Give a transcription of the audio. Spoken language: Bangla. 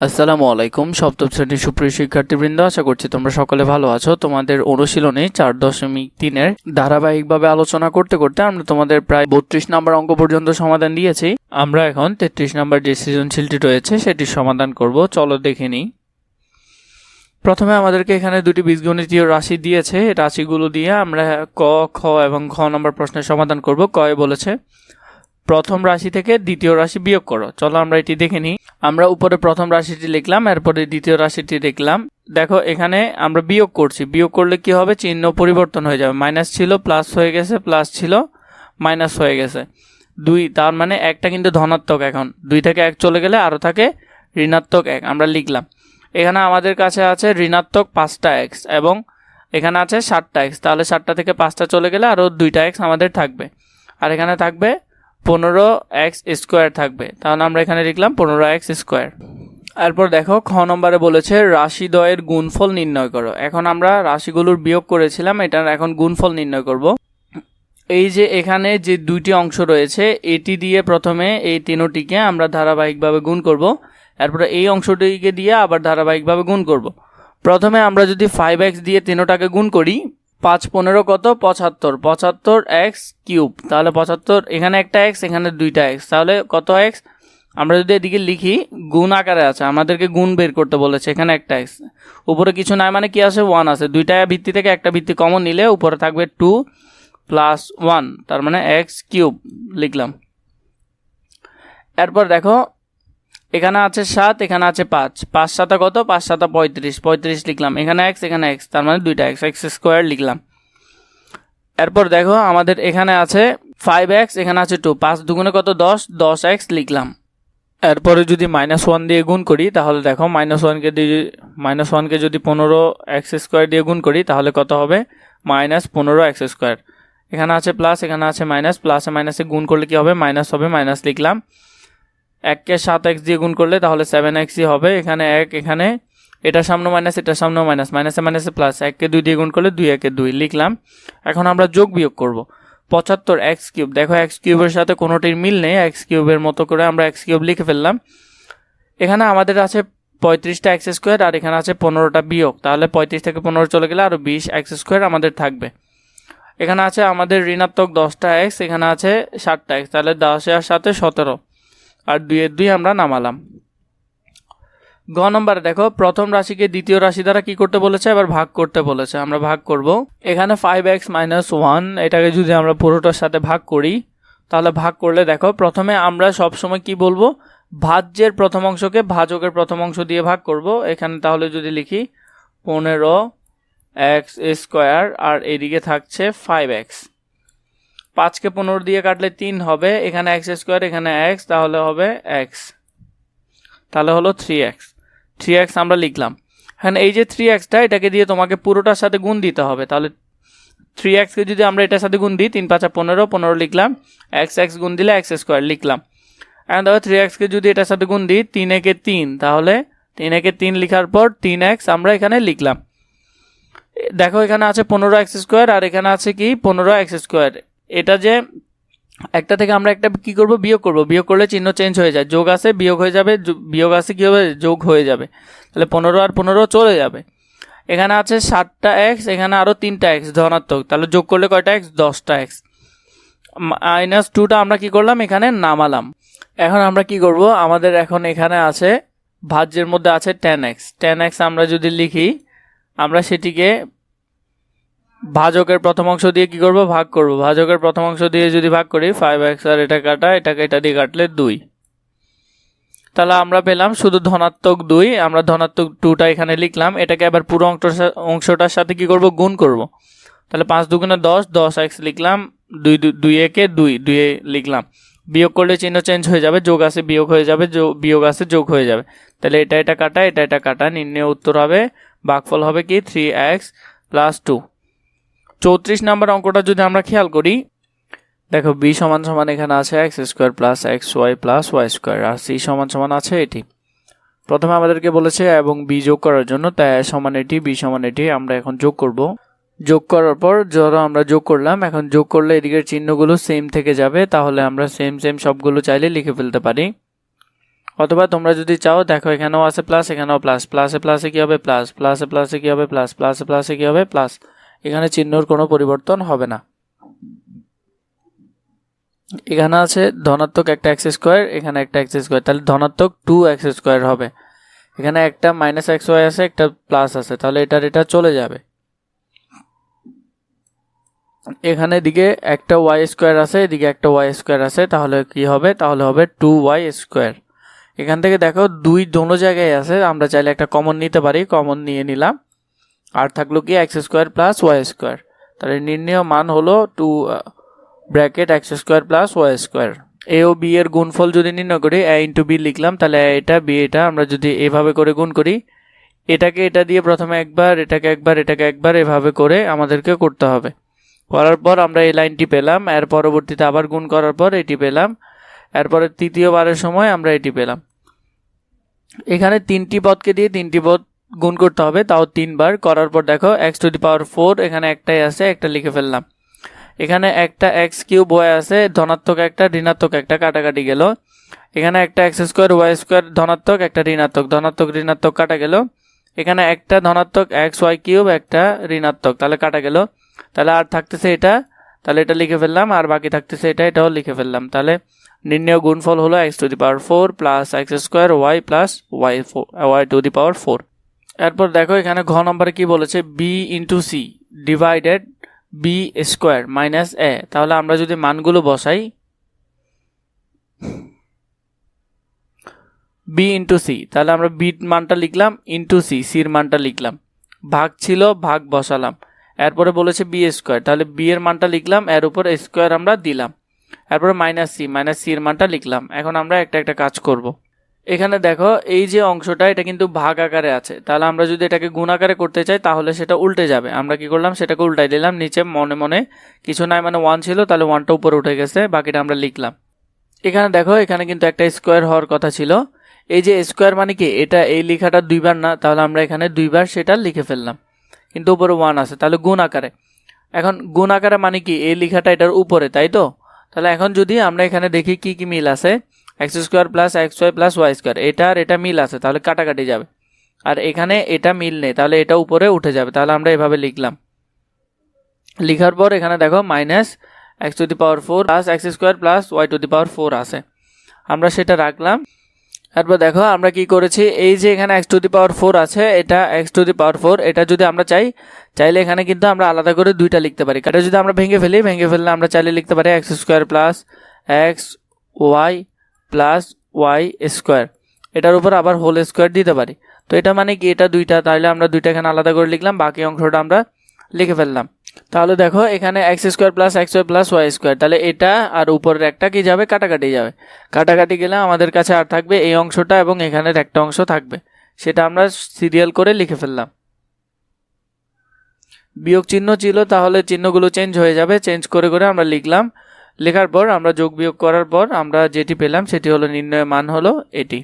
আসসালামু আলাইকুম, সপ্তম শ্রেণির সুপ্রিয় শিক্ষার্থীবৃন্দ, আশা করছি তোমরা সকলে ভালো আছো। তোমাদের অনুশীলনে চার দশমিক তিনের ধারাবাহিকভাবে আলোচনা করতে করতে আমরা তোমাদের প্রায় বত্রিশ নম্বর অঙ্ক পর্যন্ত সমাধান দিয়েছি। আমরা এখন তেত্রিশ নম্বর যে সৃজনশীলটি রয়েছে সেটির সমাধান করব। চলো দেখে নিই। প্রথমে আমাদেরকে এখানে দুটি বীজগণিতীয় রাশি দিয়েছে। রাশিগুলো দিয়ে আমরা ক, খ এবং খ নম্বর প্রশ্নের সমাধান করব। কয়ে বলেছে প্রথম রাশি থেকে দ্বিতীয় রাশি বিয়োগ করো। চলো আমরা এটি দেখে নিই। আমরা উপরে প্রথম রাশিটি লিখলাম, এরপরে দ্বিতীয় রাশিটি লিখলাম। দেখো, এখানে আমরা বিয়োগ করছি। বিয়োগ করলে কি হবে? চিহ্ন পরিবর্তন হয়ে যাবে। মাইনাস ছিল, প্লাস হয়ে গেছে, প্লাস ছিল, মাইনাস হয়ে গেছে। দুই, তার মানে একটা কিন্তু ধনাত্মক এখন। দুই থেকে এক চলে গেলে আরও থাকে ঋণাত্মক এক। আমরা লিখলাম। এখানে আমাদের কাছে আছে ঋণাত্মক পাঁচটা এক্স এবং এখানে আছে ষাটটা এক্স তাহলে ষাটটা থেকে পাঁচটা চলে গেলে আরও দুইটা এক্স আমাদের থাকবে। আর এখানে থাকবে পনেরো এক্স স্কোয়ার থাকবে। তাহলে আমরা এখানে লিখলাম পনেরো এক্স স্কোয়ার। এরপর দেখো, খ নম্বরে বলেছে রাশিদ্বয়ের গুণফল নির্ণয় করো। এখন আমরা রাশিগুলোর বিয়োগ করেছিলাম, এটার এখন গুণফল নির্ণয় করব। এই যে এখানে যে দুইটি অংশ রয়েছে, এটি দিয়ে প্রথমে এই তিনোটিকে আমরা ধারাবাহিকভাবে গুণ করব। এরপরে এই অংশটিকে দিয়ে আবার ধারাবাহিকভাবে গুণ করব। প্রথমে আমরা যদি ফাইভ এক্স দিয়ে তিনোটাকে গুণ করি পাঁচ পনেরো কত? পঁচাত্তর। পঁচাত্তর এক্স কিউব তাহলে পঁচাত্তর, এখানে একটা এক্স এখানে দুইটা এক্স তাহলে কত এক্স আমরা যদি এদিকে লিখি, গুণ আকারে আছে। আমাদেরকে গুণ বের করতে বলেছে, এখানে একটা এক্স উপরে কিছু নাই মানে কি আছে? ওয়ান আছে। দুইটা ভিত্তি থেকে একটা ভিত্তি কমন নিলে উপরে থাকবে টু প্লাস ওয়ান তার মানে এক্স কিউব লিখলাম। এরপর দেখো এখানে আছে সাত, এখানে আছে পাঁচ। পাঁচ সাতা কত? পাঁচ সাতা পঁয়ত্রিশ। পঁয়ত্রিশ লিখলাম। এখানে এক্স এখানে এক্স, তার মানে দুইটা এক্স। এক্স স্কোয়ার লিখলাম। এরপর দেখো, আমাদের এখানে আছে ফাইভ এক্স, এখানে আছে টু পাঁচ দুগুণে কত? দশ। দশ এক্স লিখলাম। এরপরে যদি মাইনাস ওয়ান দিয়ে গুণ করি, তাহলে দেখো মাইনাস ওয়ানকে দিয়ে মাইনাস ওয়ানকে যদি পনেরো এক্স স্কোয়ার দিয়ে গুণ করি, তাহলে কত হবে? মাইনাস পনেরো এক্স স্কোয়ার। এখানে আছে প্লাস এখানে আছে মাইনাস প্লাসে মাইনাসে গুণ করলে কি হবে? মাইনাস হবে মাইনাস লিখলাম। এককে সাত এক্স দিয়ে গুণ করলে তাহলে সেভেন এক্সই হবে। এখানে এক, এখানে এটার সামনে মাইনাস এটার সামনেও মাইনাস মাইনাসে মাইনাসে প্লাস এককে দুই দিয়ে গুণ করলে দুই, একে দুই। লিখলাম। এখন আমরা যোগ বিয়োগ করব। পঁচাত্তর এক্স কিউব দেখো এক্স কিউবের সাথে কোনোটির মিল নেই। এক্স কিউবের মতো করে আমরা এক্স কিউব লিখে ফেললাম। এখানে আমাদের আছে পঁয়ত্রিশটা এক্স স্কোয়ার আর এখানে আছে পনেরোটা বিয়োগ। তাহলে পঁয়ত্রিশ থেকে পনেরো চলে গেলে আরও বিশ এক্স স্কোয়ার আমাদের থাকবে। এখানে আছে আমাদের ঋণাত্মক দশটা এক্স এখানে আছে ষাটটা এক্স তাহলে দশের সাথে সতেরো। আর দুইয়ের দুই আমরা নামালাম। গ নম্বরে দেখো, প্রথম রাশিকে দ্বিতীয় রাশি দ্বারা কি করতে বলেছে? এবার ভাগ করতে বলেছে। আমরা ভাগ করব। এখানে ফাইভ এক্স মাইনাস ওয়ান এটাকে যদি আমরা পুরোটার সাথে ভাগ করি, তাহলে ভাগ করলে দেখো, প্রথমে আমরা সবসময় কি বলব? ভাজ্যের প্রথম অংশকে ভাজকের প্রথম অংশ দিয়ে ভাগ করব। এখানে তাহলে যদি লিখি, পনেরো এক্স স্কোয়ার আর এদিকে থাকছে ফাইভ এক্স পাঁচকে পনেরো দিয়ে কাটলে তিন হবে, এখানে এক্স স্কোয়ার এখানে এক্স তাহলে হবে এক্স তাহলে হলো থ্রি এক্স থ্রি এক্স আমরা লিখলাম। এখানে এই যে থ্রি এক্সটা এটাকে দিয়ে তোমাকে পুরোটার সাথে গুণ দিতে হবে। তাহলে থ্রি এক্সকে যদি আমরা এটার সাথে গুণ দিই, তিন পাঁচা পনেরো পনেরো লিখলাম এক্স এক্স গুণ দিলে এক্স স্কোয়ার লিখলাম। এখন দেখো থ্রি এক্সকে যদি এটার সাথে গুণ দিই, তিন একে তিন, তাহলে তিন একে তিন লেখার পর তিন এক্স আমরা এখানে লিখলাম। দেখো এখানে আছে পনেরো এক্স স্কোয়ার আর এখানে আছে কি? পনেরো এক্স স্কোয়ার এটা যে একটা থেকে আমরা একটা কি করব? বিয়োগ করব। বিয়োগ করলে চিহ্ন চেঞ্জ হয়ে যায়। যোগ আছে বিয়োগ হয়ে যাবে বিয়োগ আছে কী হবে যোগ হয়ে যাবে। তাহলে পনেরো আর পনেরো চলে যাবে। এখানে আছে সাতটা এক্স এখানে আরও তিনটা এক্স ধনাত্মক। তাহলে যোগ করলে কয়টা এক্স দশটা এক্স মাইনাস টুটা আমরা কি করলাম? এখানে নামালাম। এখন আমরা কি করব? আমাদের এখন এখানে আছে, ভাজ্যের মধ্যে আছে টেন এক্স টেন এক্স আমরা যদি লিখি, আমরা সেটিকে ভাজকের প্রথম অংশ দিয়ে কি করব? ভাগ করব। ভাজকের প্রথম অংশ দিয়ে যদি ভাগ করি ফাইভ এক্স আর এটা কাটা, এটাকে এটা দিয়ে কাটলে দুই। তাহলে আমরা পেলাম শুধু ধনাত্মক দুই, আমরা ধনাত্মক টুটা এখানে লিখলাম। এটাকে আবার পুরো অংশ অংশটার সাথে কি করব? গুণ করব। তাহলে পাঁচ দুগুণে দশ দশ এক্স লিখলাম, দুই দুই একে দুই এ লিখলাম। বিয়োগ করলে চিহ্ন চেঞ্জ হয়ে যাবে, যোগ আছে বিয়োগ হয়ে যাবে বিয়োগ আছে যোগ হয়ে যাবে। তাহলে এটা এটা কাটা, এটা এটা কাটা, নির্ণয় উত্তর হবে। ভাগফল হবে কি? থ্রি এক্স প্লাস টু চৌত্রিশ নাম্বার অঙ্কটা যদি আমরা খেয়াল করি, দেখো বি সমান সমান এখানে আছে x square plus x y plus y square আর সি সমান সমান আছে এটি। প্রথমে আমাদেরকে বলেছে এবং বি যোগ করার জন্য তাই সমান এটি বি সমান এটি, আমরা এখন যোগ করব। যোগ করার পর ধরো আমরা যোগ করলাম, এখন যোগ করলে এদিকের চিহ্নগুলো সেম থেকে যাবে, তাহলে আমরা সেম সেম সবগুলো চাইলে লিখে ফেলতে পারি। অথবা তোমরা যদি চাও, দেখো এখানেও আছে প্লাস এখানেও প্লাস প্লাসে প্লাসে কী হবে? প্লাস প্লাসে প্লাসে কী হবে? প্লাস প্লাসে প্লাসে কী হবে? প্লাস এখানে চিহ্নর কোনো পরিবর্তন হবে না। এখানে আছে ধনাত্মক একটা এক্স স্কোয়ার, এখানে একটা এক্স স্কোয়ার। তাহলে ধনাত্মক টু এক্স স্কোয়ার হবে। এখানে একটা মাইনাস এক্স ওয়াই আছে, একটা প্লাস আছে। তাহলে এটার এটা চলে যাবে। এখানে দিকে একটা ওয়াই স্কোয়ার আছে, এদিকে একটা ওয়াই স্কোয়ার আছে, তাহলে কি হবে? তাহলে হবে টু ওয়াই স্কোয়ার। এখান থেকে দেখো দুই দোনো জায়গায় আছে, আমরা চাইলে একটা কমন নিতে পারি কমন নিয়ে নিলাম। আর থাকল কি x square plus y square তাহলে নির্ণয় মান হলো two bracket x square plus y square a O b এর গুণফল যদি নির্ণয় করি এ ইন্টু বি লিখলাম, তাহলে এটা বি এটা আমরা যদি এভাবে করে গুণ করি, এটাকে এটা দিয়ে প্রথমে একবার, এটাকে একবার এটাকে একবার এভাবে করে আমাদেরকে করতে হবে। করার পর আমরা এই লাইনটি পেলাম, এর পরবর্তীতে আবার গুণ করার পর এটি পেলাম, এরপরে তৃতীয়বারের সময় আমরা এটি পেলাম। এখানে তিনটি পদকে দিয়ে তিনটি পদ গুণ করতে হবে, তাও তিনবার। করার পর দেখো x to the power four এখানে একটাই আছে, একটা লিখে ফেললাম। এখানে একটা এক্স কিউব ওয়াই আছে, ধনাত্মক একটা, ঋণাত্মক একটা, কাটাকাটি গেল। এখানে একটা এক্স স্কোয়ার ওয়াই স্কোয়ার ধনাত্মক, একটা ঋণাত্মক, ধনাত্মক, ঋণাত্মক, কাটা গেল। এখানে একটা ধনাত্মক এক্স ওয়াই কিউব একটা ঋণাত্মক, তাহলে কাটা গেল। তাহলে আর থাকতেছে এটা, তাহলে এটা লিখে ফেললাম, আর বাকি থাকতেছে এটা, এটাও লিখে ফেললাম। তাহলে নির্ণয় গুণফল হলো x to the power four plus x square y plus y four y to the power four এরপর দেখো এখানে ঘ নম্বরে কি বলেছে? B into c divided b square minus a তাহলে আমরা যদি মানগুলো বসাই বি ইন্টু সি তাহলে আমরা বি মানটা লিখলাম ইন্টু সি সির মানটা লিখলাম। ভাগ ছিল, ভাগ বসালাম। এরপরে বলেছে বি স্কোয়ার তাহলে বি এর মানটা লিখলাম, এর উপর স্কোয়ার আমরা দিলাম। এরপরে মাইনাস সি মাইনাস সির মানটা লিখলাম। এখন আমরা একটা একটা কাজ করব। এখানে দেখো, এই যে অংশটা, এটা কিন্তু ভাগ আকারে আছে। তাহলে আমরা যদি এটাকে গুণ আকারে করতে চাই, তাহলে সেটা উল্টে যাবে। আমরা কি করলাম? সেটাকে উল্টাই দিলাম। নিচে মনে মনে কিছু নাই মানে ওয়ান ছিল, তাহলে ওয়ানটা উপরে উঠে গেছে, বাকিটা আমরা লিখলাম। এখানে দেখো, এখানে কিন্তু একটা স্কোয়ার হওয়ার কথা ছিল। এই যে স্কোয়ার মানে কি? এটা এই লেখাটা দুইবার না, তাহলে আমরা এখানে দুইবার সেটা লিখে ফেললাম। কিন্তু উপরে ওয়ান আছে, তাহলে গুণ আকারে। এখন গুণ আকারে মানে কি? এই লেখাটা এটার উপরে, তাই তো? তাহলে এখন যদি আমরা এখানে দেখি কি কি মিল আছে x square plus x y plus y square, এটা আর এটা মিল আছে, তাহলে কাটাকাটি যাবে। আর এখানে এটা মিল নেই, তাহলে এটা উপরে উঠে যাবে, তাহলে আমরা এভাবে লিখলাম। লিখার পর এখানে দেখো minus x to the power four plus x square plus y to the power four আছে। আমরা সেটা রাখলাম। তারপর দেখো আমরা কি করেছি, এই যে এখানে x to the power four আছে, এটা x to the power four, এটা যদি আমরা চাই, চাইলে এখানে কিন্তু আমরা আলাদা করে দুইটা লিখতে পারি। এটা যদি আমরা ভেঙে ফেলি, ভেঙে ফেললে আমরা চাইলে লিখতে পারি x square plus x y plus y square. এটার উপর আবার হোল স্কোয়ার দিতে পারি। তো এটা মানে কি? এটা দুইটা তাহলে আমরা দুইটা এখানে আলাদা করে লিখলাম, বাকি অংশটা আমরা লিখে ফেললাম। তাহলে দেখো, এখানে x square plus x plus y square. তাহলে এটা আর উপরের একটা কি যাবে? কাটাকাটি যাবে। কাটাকাটি গেলে আমাদের কাছে আর থাকবে এই অংশটা এবং এখানের একটা অংশ থাকবে। সেটা আমরা সিরিয়াল করে লিখে ফেললাম। বিয়োগ চিহ্ন ছিল, তাহলে চিহ্নগুলো চেঞ্জ হয়ে যাবে। চেঞ্জ করে করে আমরা লিখলাম লেখার পর, আমরা যোগ বিয়োগ করার পর আমরা যেটি পেলাম, সেটি হলো নির্ণয় মান হলো এটি।